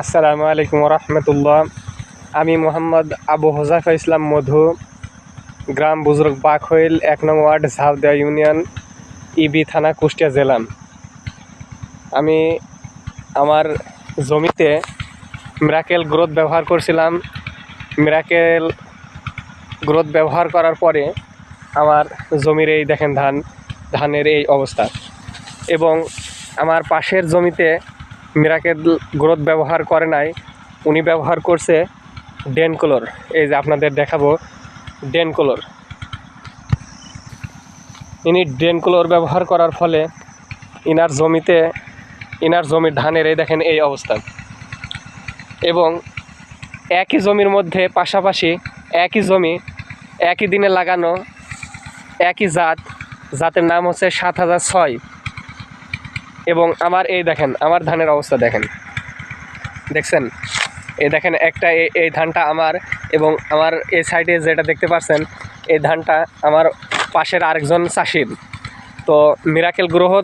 আসসালামু আলাইকুম রহমতুল্লাহ আমি মোহাম্মদ আবু হোজাফা ইসলাম মধু, গ্রাম বুজুর্গ বাকহইল এক নং ওয়ার্ড, ঝাউদিয়া ইউনিয়ন, ইবি থানা, কুষ্টিয়া জেলা। আমি আমার জমিতে মিরাকেল গ্রোথ ব্যবহার করছিলাম। মিরাকেল গ্রোথ ব্যবহার করার পরে আমার জমির এই দেখেন ধান, ধানের এই অবস্থা। এবং আমার পাশের জমিতে মিরাকেল গ্রোথ ব্যবহার করে নাই, উনি ব্যবহার করছে ডেনকোলোর। এই যে আপনাদের দেখাবো ডেনকোলোর। ইনি ডেনকোলোর ব্যবহার করার ফলে ইনার জমিতে, ইনার জমির ধানের, এই দেখেন এই অবস্থা। এবং একই জমির মধ্যে পাশাপাশি একই জমি, একই দিনে লাগানো একই জাত, জাতের নাম হচ্ছে সাত হাজার ছয়। এবং আমার এই দেখেন, আমার ধানের অবস্থা দেখেন। দেখছেন? এই দেখেন, একটা এই- ধানটা আমার এবং আমার এই সাইডে যেটা দেখতে পাচ্ছেন এই ধানটা আমার পাশের আরেকজন চাষির। তো মিরাকেল গ্রহ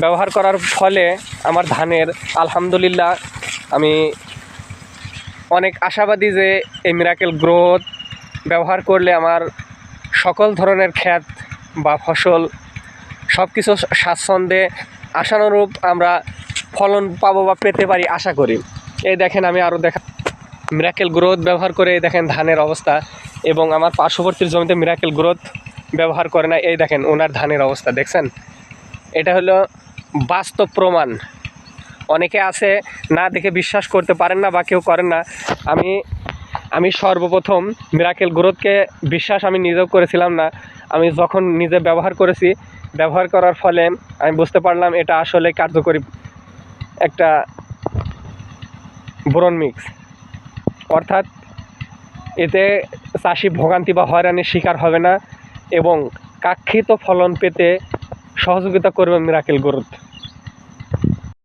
ব্যবহার করার ফলে আমার ধানের, আলহামদুলিল্লাহ, আমি অনেক আশাবাদী যে এই মিরাকেল গ্রহ ব্যবহার করলে আমার সকল ধরনের ক্ষেত বা ফসল সব কিছু স্বাচ্ছন্দ্যে আশানুরূপ আমরা ফলন পাবো বা পেতে পারি আশা করি। এই দেখেন আমি আরও দেখা মিরাকেল গ্রোথ ব্যবহার করে এই দেখেন ধানের অবস্থা এবং আমার পার্শ্ববর্তী জমিতে মিরাকেল গ্রোথ ব্যবহার করে না, এই দেখেন ওনার ধানের অবস্থা, দেখছেন? এটা হলো বাস্তব প্রমাণ। অনেকে আছে, না দেখে বিশ্বাস করতে পারেন না বা কেউ করেন না। আমি আমি সর্বপ্রথম মিরাকেল গ্রোথকে বিশ্বাস আমি নিজেও করেছিলাম না। আমি যখন নিজে ব্যবহার করেছি ব্যবহার করার ফলে আমি বুঝতে পারলাম এটা আসলে কার্যকরী একটা ব্রন মিক্স অর্থাৎ এতে চাষি ভোগান্তি বা হয়রানির শিকার হবে না এবং কাক্ষিত ফলন পেতে সহযোগিতা করবে মিরাকেল গ্রোথ